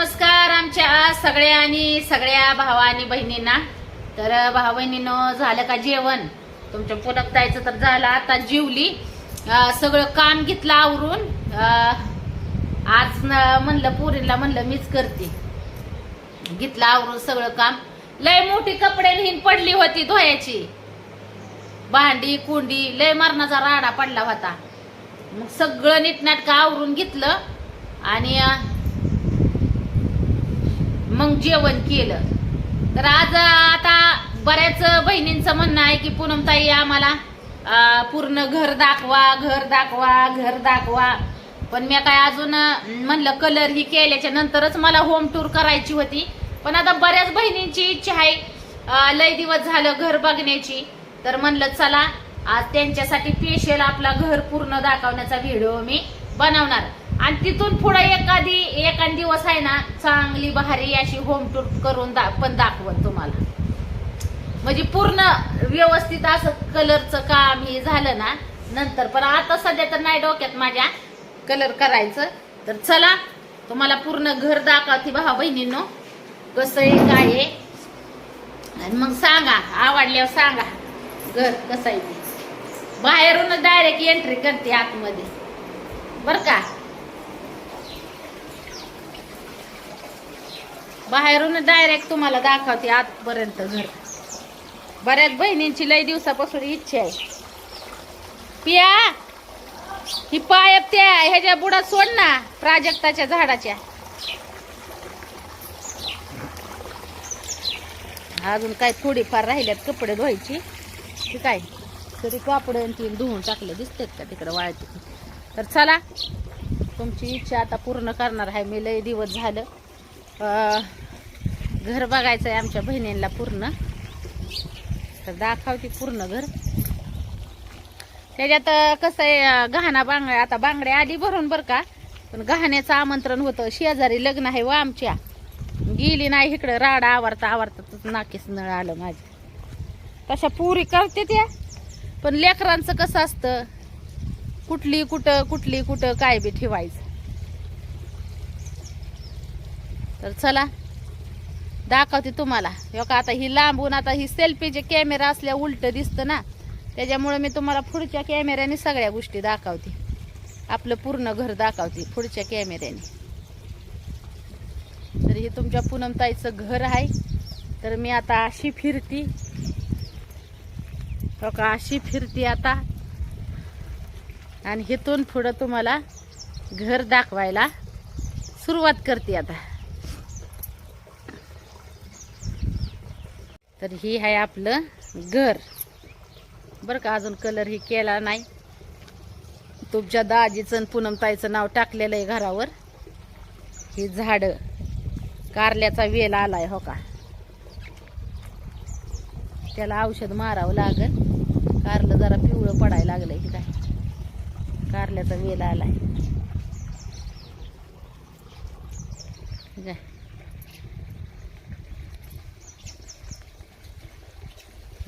नमस्कार आमच्या सगळ्या आणि सगळ्या भावा आणि बहिणींना. तर भावा बहिणीनं झालं का जेवण? तुमच्या पुलकतायचं तर झालं. आता जेवली. सगळं काम घेतलं आवरून. आज म्हणलं पोरीला म्हणलं मीच करते. घेतलं आवरून सगळं काम. लय मोठी कपडे हिन पडली होती धुयाची भांडी कुंडी लय मरणाचा राडा पडला होता. मग सगळं नीटनाटकं आवरून घेतलं. आणि मग जेवण केलं. तर आज आता बऱ्याच बहिणींचं म्हणणं आहे की पूनमताई आम्हाला पूर्ण घर दाखवा घर दाखवा घर दाखवा. पण मी काय अजून म्हणलं कलर ही केल्याच्या नंतरच मला होम टूर करायची होती. पण आता बऱ्याच बहिणींची इच्छा आहे लय दिवस झालं घर बघण्याची. तर म्हणलं चला आज त्यांच्यासाठी स्पेशल आपला घर पूर्ण दाखवण्याचा व्हिडिओ मी बनवणार. आणि तिथून पुढे एखादी एखाद दिवस आहे ना चांगली भारी अशी होम टूर करून दा पण दाखवत तुम्हाला. म्हणजे पूर्ण व्यवस्थित असं कलरचं काम हे झालं ना नंतर पण आता सध्या तर नाही डोक्यात माझ्या कलर करायचं. तर चला तुम्हाला पूर्ण घर दाखवते भावा बहिणींनो. कसं आहे काय आहे. आणि मग सांगा आवडल्यावर सांगा घर कसं आहे ते. बाहेरूनच डायरेक्ट एंट्री करते आतमध्ये. बर का? बाहेरून डायरेक्ट तुम्हाला दाखवते आतपर्यंत घर. बऱ्याच बहिणींची लय दिवसापासून इच्छा आहे. पिया ही पायप त्या ह्याच्या बुडात सोड ना प्राजक्ताच्या झाडाच्या. अजून काय थोडीफार राहिल्यात कपडे धुवायची. ठीक काय तरी कापड आणि धुवून टाकले दिसतात का तिकडे वाळते तर चला तुमची इच्छा आता पूर्ण करणार आहे. मी लय दिवस झालं. घर बघायचं आहे आमच्या बहिणींना पूर्ण. तर दाखवते पूर्ण घर. त्याच्यात कसं आहे अं, गहाणा बांगड्या आता बांगड्या आली भरून बरं का पण गहाण्याचं आमंत्रण होतं. शेजारी लग्न आहे व आमच्या. गेली नाही इकडं राडा आवरता आवरता नाकीस नळ आलं माझ्या तशा पुरी करते त्या. पण लेकरांचं कसं असतं कुठली कुठं कुठली कुठं काय बी ठेवायचं. तर चला दाखवते तुम्हाला. हो का आता ही लांबून आता ही सेल्फीचे कॅमेरा असल्या उलट दिसतं ना त्याच्यामुळे मी तुम्हाला पुढच्या कॅमेऱ्याने सगळ्या गोष्टी दाखवते. आपलं पूर्ण घर दाखवते पुढच्या कॅमेऱ्याने तर हे तुमच्या पूनमताईचं घर आहे. तर मी आता अशी फिरती. हो का अशी फिरती आता. आणि इथून पुढं तुम्हाला घर दाखवायला सुरुवात करते आता. तर ही आहे आपलं घर. बरं का अजून कलर ही केला नाही. तुमच्या दाजीचं आणि पूनमताईचं नाव टाकलेलं आहे घरावर. ही झाडं कारल्याचा वेल आलाय हो का? त्याला औषध मारावं लागल. कारलं जरा पिवळं पडायला लागलंय की काय? कारल्याचा वेल आलाय ठीक आहे.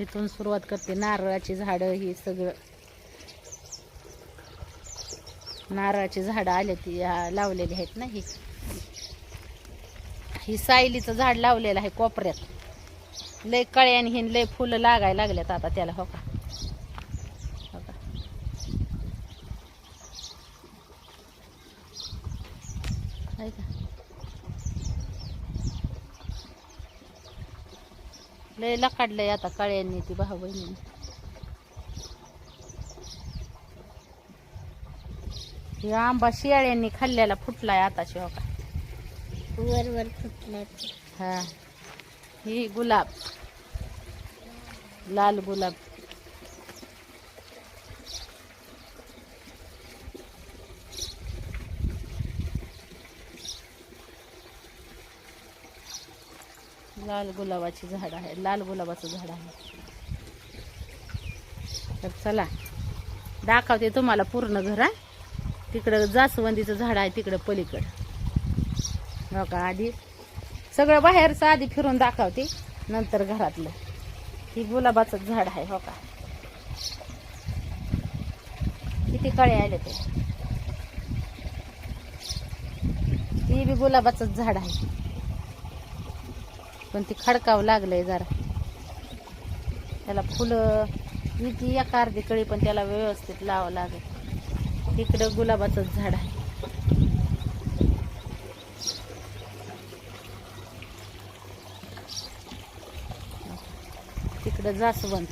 इथून सुरुवात करते. नारळाची झाडं ही सगळं. नारळाची झाडं आले ती लावलेली आहेत ना ही. ही सायलीचं झाड लावलेलं आहे कोपऱ्यात. लय कळ्याने हे लय फुलं लागायला लागल्यात आता त्याला हो का? हो का? आहे का? लय लकाडलंय आता कळ्यांनी ती भाऊ बहिणी हे आंबा शियाळ्यांनी खाल्ल्याला फुटलाय आताशी हो का वर वर फुटल्यात हा. ही गुलाब. लाल गुलाब. लाल गुलाबाची झाड आहे. लाल गुलाबाचं झाड आहे. तर चला दाखवते तुम्हाला पूर्ण घर तिकडं जास्वंदीचं झाड आहे तिकडं पलीकडं. हो का आधी सगळं बाहेरचं आधी फिरून दाखवते नंतर घरातलं. ही गुलाबाचं झाड आहे हो का. किती कळे आले ते. ती बी गुलाबाचंच झाड आहे. पण ती खडकावं लागलंय जरा. त्याला फुलं येते एका अर्धी कळी पण त्याला व्यवस्थित लावावं लागेल. तिकडं गुलाबाचंच झाड आहे. तिकडं जास्वंद.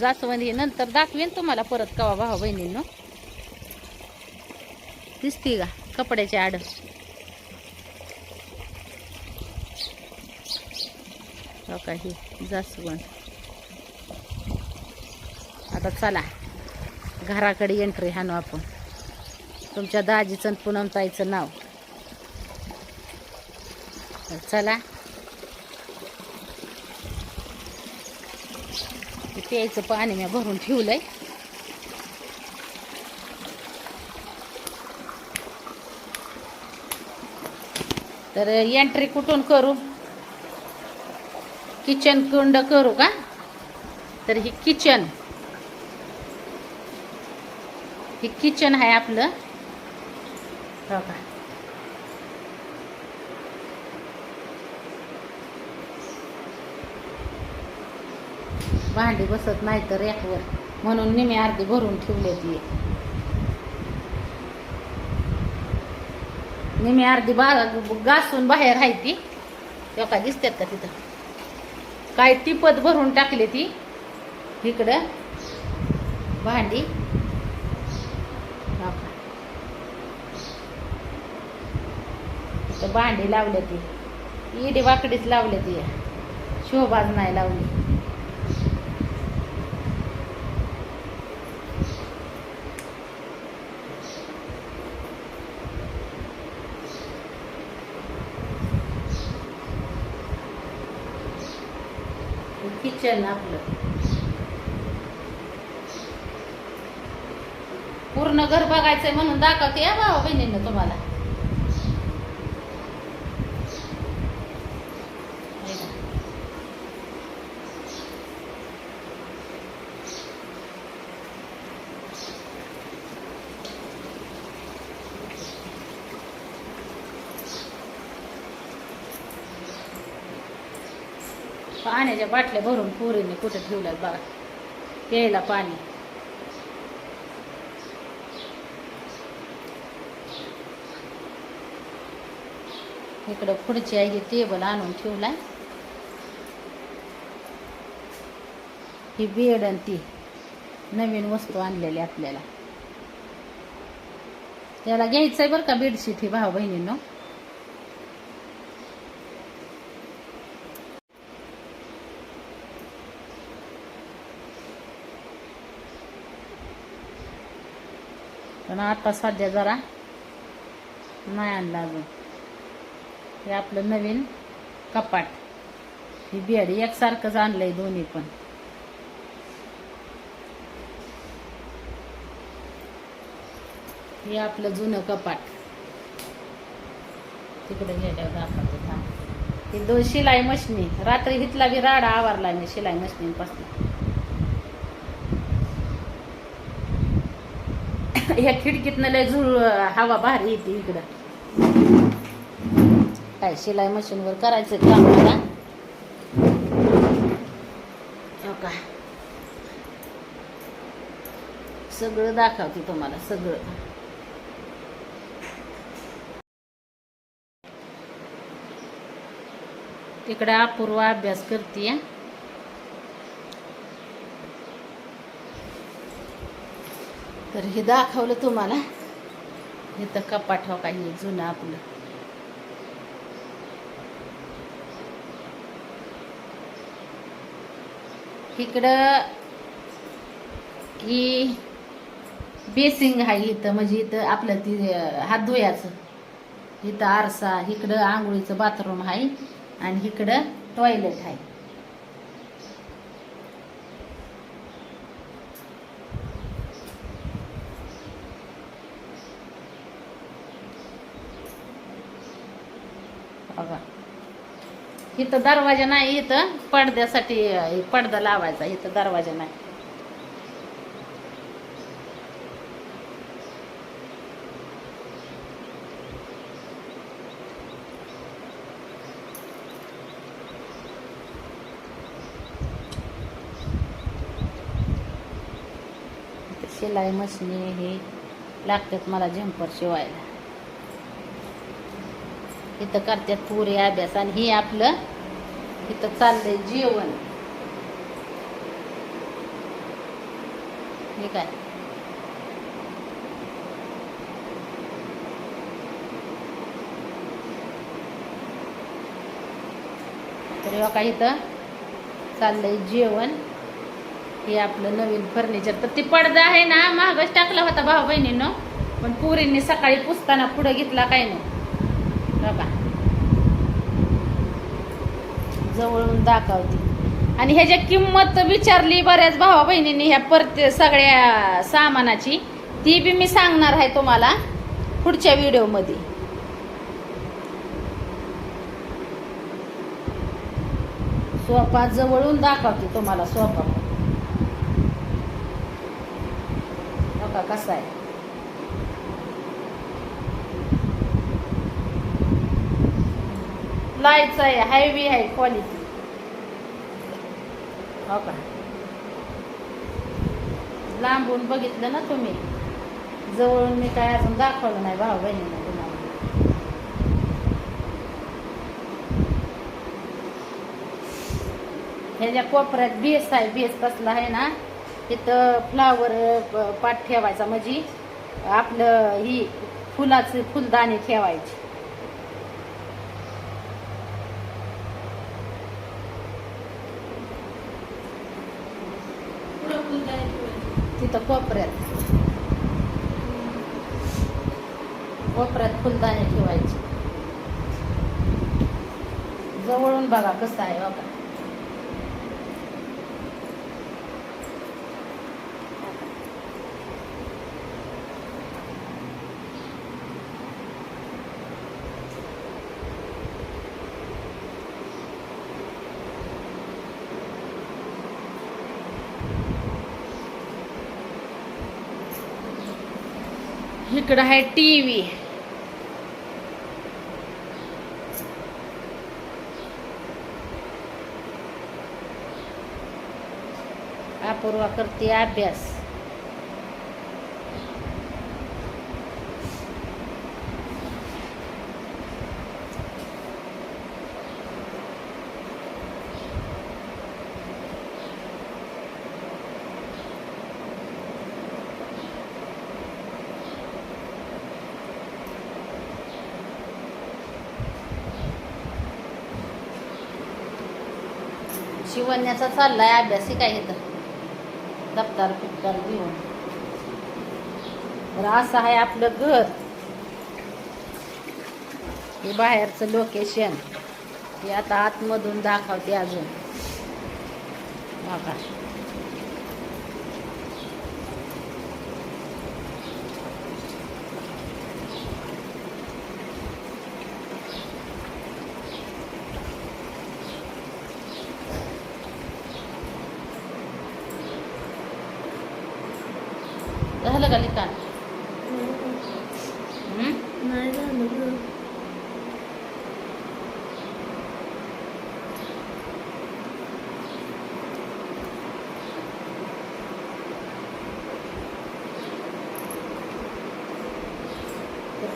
जास्वंद हे नंतर दाखवेन तुम्हाला परत कवा भावा बहिणींनो. दिसती का कपड्याची आड? हो. का जास्वंद आता चला. घराकडे एंट्री हाणू आपण. तुमच्या दाजीचं आणि पूनमताईचं नाव. चला. ते प्यायचं पाणी मी भरून ठेवलंय. तर एंट्री कुठून करू? किचन कुंड करू का? तर ही किचन. हे किचन आहे आपलं. हो का? भांडी बसत नाही तर रॅकवर म्हणून निमे अर्धी भरून ठेवले ती. निमे अर्धी बा घासून बाहेर आहे ती. तेव्हा दिसतात का तिथं? काय टिपत भरून टाकली ती? इकडं. भांडी. भांडी लावले ती. इडी वाकडीच लावले ती. शोभाज नाही लावली. किचन आपलं. पूर्ण घर बघायचंय म्हणून दाखवते या भावा बहिणींना तुम्हाला हे बघा. पाण्याच्या बाटल्या भरून पोरीने कुठे ठेवल्यात बघा प्यायला पाणी. इकडं खुर्ची आहे ही टेबल आणून ठेवलाय. ही बेड आणि ती नवीन वस्तू आणलेली आपल्याला. त्याला घ्यायचंय बरं का बेडशीट ही भाऊ बहिणींनो पण आता सध्या जरा नाही आणलं अजून. हे आपलं नवीन कपाट. ही बेड एकसारखंच आणलंय दोन्ही पण. हे आपलं जुनं कपाट. तिकडे गेल्यावर दाखवतो थांब. ही दोन शिलाई मशनी. रात्री हितला बी राडा आवारला मी शिलाई मशनीपासून. ह्या खिडकीतनं लय झुळ हवा भारी येते इकडं. काय शिलाई मशीनवर करायचं काम हो का? सगळं दाखवते तुम्हाला सगळं. तिकडे अपूर्वा अभ्यास करते तर हे दाखवलं तुम्हाला. इथं तर हो काही जुनं आपलं. इकडं ही बेसिंग आहे इथं म्हणजे इथं आपलं ती हात धुयाचं इथं आरसा इकडं आंघोळीचं बाथरूम आहे आणि इकडं टॉयलेट आहे. इथं दरवाजा नाही इथं पडद्यासाठी पडदा लावायचा इथं दरवाजा नाही. शिलाई मशीन हे लागतात मला झेंपर शिवायला. इथं करतात पुरे अभ्यास. आणि हे आपलं इथं चाललंय जेवण. हे काय? तर बघा इथं चाललंय जेवण. हे आपलं नवीन फर्निचर तर ती पडदा आहे ना महागच टाकला होता भाऊ बहिणीनं पण पुरींनी सकाळी पुसताना पुढं घेतला काय नाही. बघा. जवळून दाखवते. आणि ह्याची किंमत विचारली बऱ्याच भावा बहिणींनी ह्या परत सगळ्या सामानाची. ती बी मी सांगणार आहे तुम्हाला पुढच्या व्हिडिओमध्ये. सोफा जवळून दाखवते तुम्हाला सोफा. बघा कसा आहे. लाईटचा आहे हायवी आहे क्वालिटी हो का? लांबून बघितलं ना तुम्ही. जवळून मी काय अजून दाखवलं नाही भाऊ बहिणीला तुम्हाला. ह्याच्या कोपऱ्यात बेस आहे बेस कसला आहे ना तिथं फ्लावर पाठ ठेवायचा म्हणजे आपलं ही फुलाचे फुलदाणे ठेवायची. तिथं कोपऱ्यात. कोपऱ्यात फुलदाणे ठेवायचे. जवळून बघा कसं आहे बघा. इकडं आहे टी व्ही अपूर्वा करते अभ्यास. बनण्याचा चाललाय अभ्यास हे काय तर. दप्तर पिक्तर घेऊन. तर असं आहे आपलं घर. हे बाहेरचं लोकेशन हे आता आतमधून दाखवते अजून. बघा. झालं का लिखाण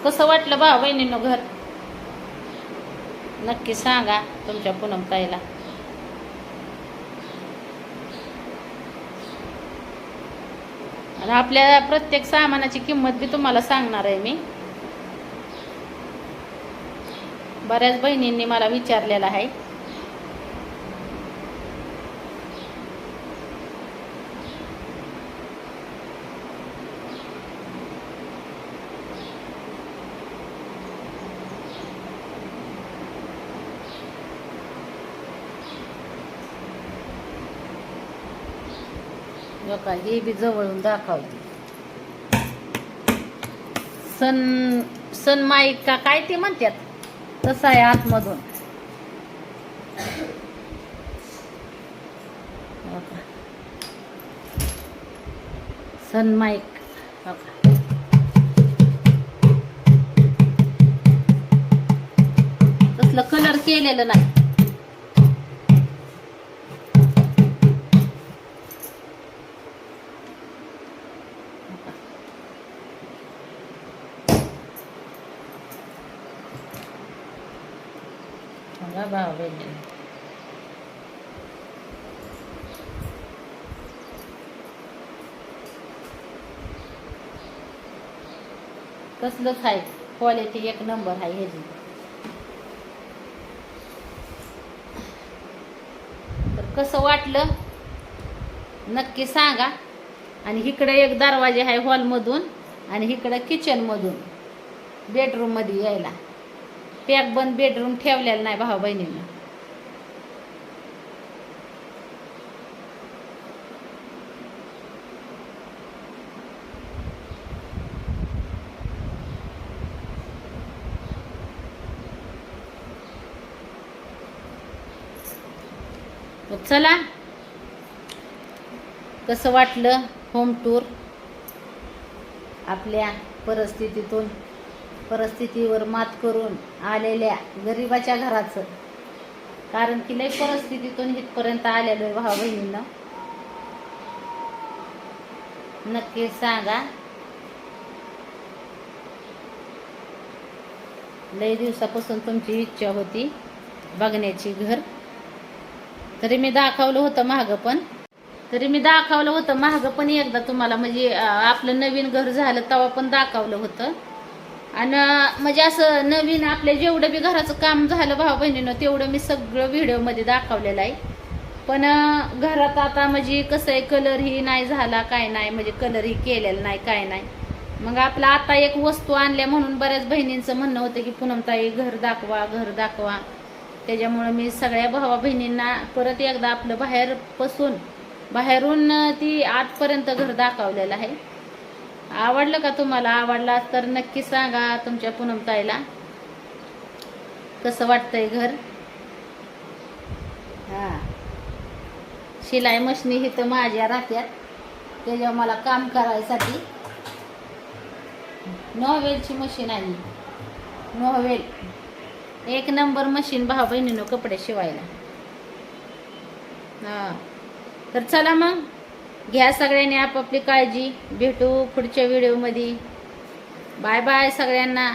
कसं वाटलं भाऊ वहिनीनं घर? नक्की सांगा तुमच्या पूनम आणि आपल्या प्रत्येक सामानाची किंमत बी तुम्हाला सांगणार आहे मी. बऱ्याच बहिणींनी मला विचारलेलं आहे. बघा हे बी जवळून दाखवते. सन सनमाईक का काय ते म्हणतात? तसं आहे आतमधून. हो सन सनमाईक हो बघा. तसलं कलर केलेलं नाही. सांगा कसलंच आहे क्वालिटी एक नंबर आहे ह्याची तर कसं वाटलं? नक्की सांगा. आणि इकडे एक दरवाजे आहे हॉलमधून आणि इकडं किचनमधून बेडरूममध्ये यायला. पॅक बंद बेडरूम ठेवलेला नाही भाऊ बहिणींना. चला. कसं वाटलं होम टूर आपल्या परिस्थितीतून? परिस्थितीवर मात करून आलेल्या गरिबाच्या घराचं. कारण की लय परिस्थितीतून इथपर्यंत आलेलो आहे भाऊ बहिणीनं. नक्की सांगा. लय दिवसापासून तुमची इच्छा होती बघण्याची घर. तरी मी दाखवलं होतं महाग पण. तरी मी दाखवलं होतं महाग पण एकदा तुम्हाला. म्हणजे आपलं नवीन घर झालं तेव्हा पण दाखवलं होतं. आणि म्हणजे असं नवीन आपल्या जेवढं बी घराचं काम झालं भाऊ बहिणीनं तेवढं मी सगळं व्हिडिओमध्ये दाखवलेलं आहे. पण घरात आता म्हणजे कसं आहे कलरही नाही झाला काय नाही म्हणजे कलरही केलेला नाही काय नाही. मग आपला आता एक वस्तू आणल्या म्हणून बऱ्याच बहिणींचं म्हणणं होतं की पूनमताई घर दाखवा घर दाखवा. त्याच्यामुळं मी सगळ्या भावा बहिणींना परत एकदा आपलं बाहेर पासून बाहेरून ती आजपर्यंत घर दाखवलेलं आहे. आवडलं का तुम्हाला? आवडला तर नक्की सांगा तुमच्या पूनमताईला. कसं वाटतंय घर? हा. शिलाई मशनी ही तर माझ्या राहत्यात त्याच्यावर मला काम करायसाठी नॉवेलची मशीन आहे नॉवेल. एक नंबर मशीन भाऊ बहिणीनं कपडे शिवायला. हा. तर चला मग. घ्या सगळ्यांनी आपापली काळजी. भेटू पुढच्या व्हिडिओमध्ये बाय बाय सगळ्यांना.